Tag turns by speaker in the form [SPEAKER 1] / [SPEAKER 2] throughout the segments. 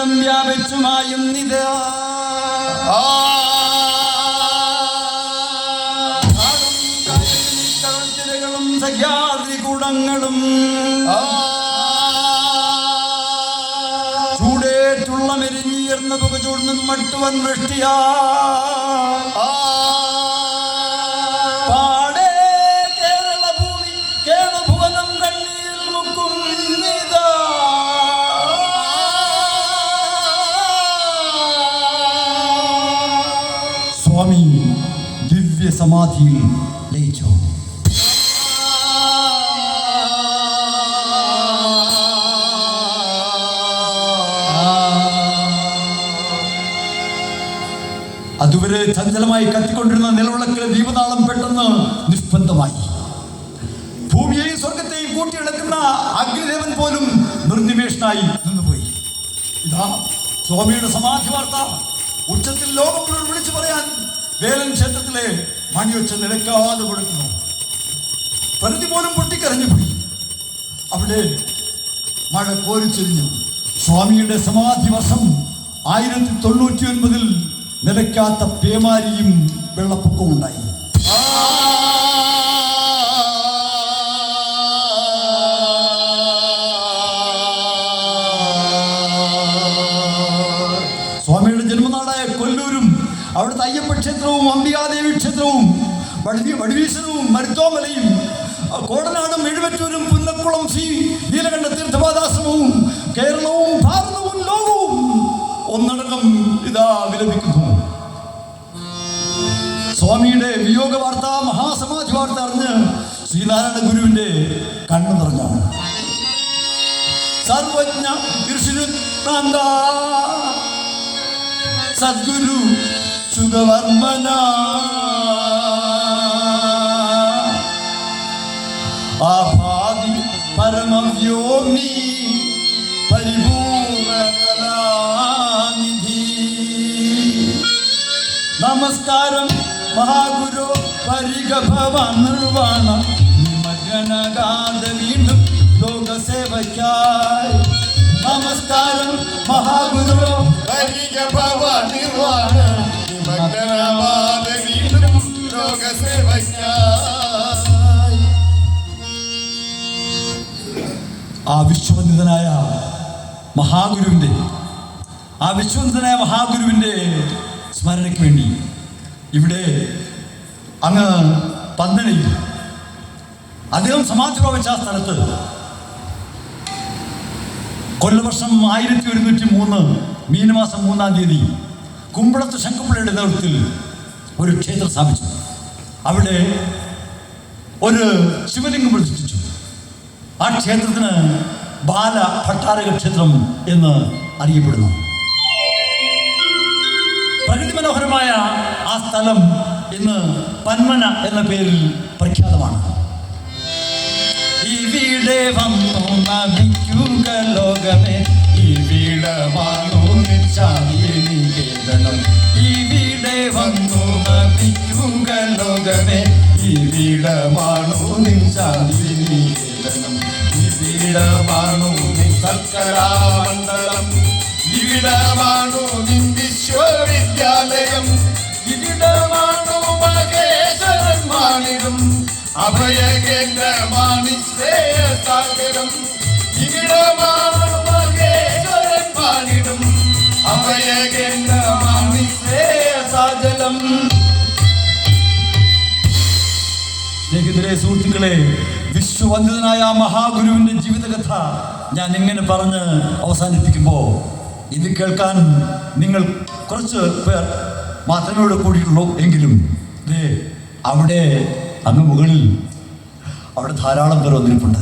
[SPEAKER 1] ലോകത്തിനകം വ്യാപിച്ചുമായും നിത. കടൽത്തിരകളും സഹ്യാദ്രി കൂടങ്ങളും. ചൂടേറ്റുള്ള മെരിഞ്ഞീർന്ന പുക ചൂടുന്നും മട്ടുവൻ വൃഷ്ടിയാ. സ്വാമി ദിവ്യ സമാധിയിൽ ലയിച്ചു. അതുവരെ ചഞ്ചലമായി കത്തിക്കൊണ്ടിരുന്ന നിലവിളക്കിലെ ദീപനാളം പെട്ടെന്ന് നിഷ്പന്ദമായി ഭൂമിയെയും സ്വർഗത്തെയും കൂട്ടിയിളക്കുന്ന അഗ്നിദേവൻ പോലും നിർനിമേഷനായി നിന്നുപോയി. ഇതാ സ്വാമിയുടെ സമാധി വാർത്ത. ഉച്ചത്തിൽ ലോകം മുഴുവൻ വിളിച്ചു പറയാൻ വേലൻ ക്ഷേത്രത്തിലെ മണിയൊച്ച നിലയ്ക്കാതെ കൊടുക്കുന്നു. പ്രകൃതി പോലും പൊട്ടിക്കരഞ്ഞു പോയി. അവിടെ മഴ കോരിച്ചെരിഞ്ഞു. സ്വാമിയുടെ സമാധി വർഷം ആയിരത്തി തൊണ്ണൂറ്റി ഒൻപതിൽ നിലയ്ക്കാത്ത പേമാരിയും വെള്ളപ്പൊക്കവും ഉണ്ടായി അവിടുത്തെ അയ്യപ്പ ക്ഷേത്രവും അംബികാദേവി ക്ഷേത്രവും വടി വടവീശനവും മരുത്തോമലയും കോടനാടും എഴുപറ്റൂരും പുന്നക്കുളം ശ്രീ നീലകണ്ഠ തീർത്ഥപാദാശ്രമവും കേരളവും ഭാരതവും ലോകവും ഒന്നടങ്കം ഇതാ വിലപിക്കുന്നു. സ്വാമിയുടെ വിയോഗ വാർത്ത മഹാസമാധി വാർത്ത അറിഞ്ഞ് ശ്രീനാരായണ ഗുരുവിന്റെ കണ്ണു നിറഞ്ഞാണ് സർവജ്ഞ സദ്ഗുരു സുഖവർമ്മന ആഭാതി പരമവ്യോമി പരിപൂർണകലാനിധി നമസ്കാരം മഹാഗുരു പരിഗഭവ നിർവാണ നിമഗ്നഗാത വീണ്ടും ലോകസേവയ്ക്കായി. നമസ്കാരം മഹാഗുരു
[SPEAKER 2] പരിഗഭവ നിർവാണ
[SPEAKER 1] ആ വിശ്വബന്ധിതനായ മഹാഗുരുവിന്റെ ആ വിശ്വബന്ധിതനായ മഹാഗുരുവിന്റെ സ്മരണയ്ക്ക് വേണ്ടി ഇവിടെ അങ്ങ് പന്തനയിൽ അദ്ദേഹം സമാധി പ്രാപിച്ച ആ സ്ഥലത്ത് കൊല്ലവർഷം ആയിരത്തി ഒരുന്നൂറ്റി മൂന്ന് മീനമാസം മൂന്നാം തീയതി കുമ്പളത്ത് ശങ്കുപിള്ളയുടെ നേതൃത്വത്തിൽ ഒരു ക്ഷേത്രം സ്ഥാപിച്ചു. അവിടെ ഒരു ശിവലിംഗം പ്രതിഷ്ഠിച്ചു ആ ക്ഷേത്രത്തിന് ബാല ഭട്ടാരക ക്ഷേത്രം എന്ന് അറിയപ്പെടുന്നു. പ്രകൃതി മനോഹരമായ ആ സ്ഥലം ഇന്ന് പന്മന എന്ന പേരിൽ പ്രഖ്യാതമാണ്. നമിക്കുക ലോകമേ നിശ്ചാദീനികേതനം
[SPEAKER 2] ഈ വീടമാണോ നിശാന്തിനികേതനം ഈ വീടമാണോ നിൻ സൽക്കരാമണ്ഡലം ഇവിടമാണോ നിൻ വിശ്വവിദ്യാലയം. ഇവിടമാണോ മഹേശ്വരൻ മാണിടും അഭയകേന്ദ്രമാണി ശ്രേയസാഗരം. ഇവിടമാണോ അഭയകേന്ദ്രമാണി
[SPEAKER 1] സുഹൃത്തുക്കളെ വിശ്വവന്ദിതനായ മഹാഗുരുവിന്റെ ജീവിതകഥ ഞാൻ ഇങ്ങനെ പറഞ്ഞ് അവസാനിപ്പിക്കുമ്പോൾ ഇത് കേൾക്കാൻ നിങ്ങൾ കുറച്ച് പേർ മാത്രമേ കൂടിയിട്ടുള്ളൂ എങ്കിലും ദേ അവിടെ അങ്ങ് മുകളിൽ അവിടെ ധാരാളം പേർ വന്നിരിപ്പുണ്ട്.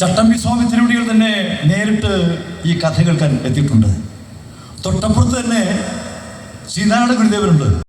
[SPEAKER 1] ചട്ടമ്പി സ്വാമി തിരുവടികൾ തന്നെ നേരിട്ട് ഈ കഥ കേൾക്കാൻ എത്തിയിട്ടുണ്ട്. തൊട്ടപ്പുറത്ത് തന്നെ ശ്രീനാരായണ ഗുരുദേവനുണ്ട്.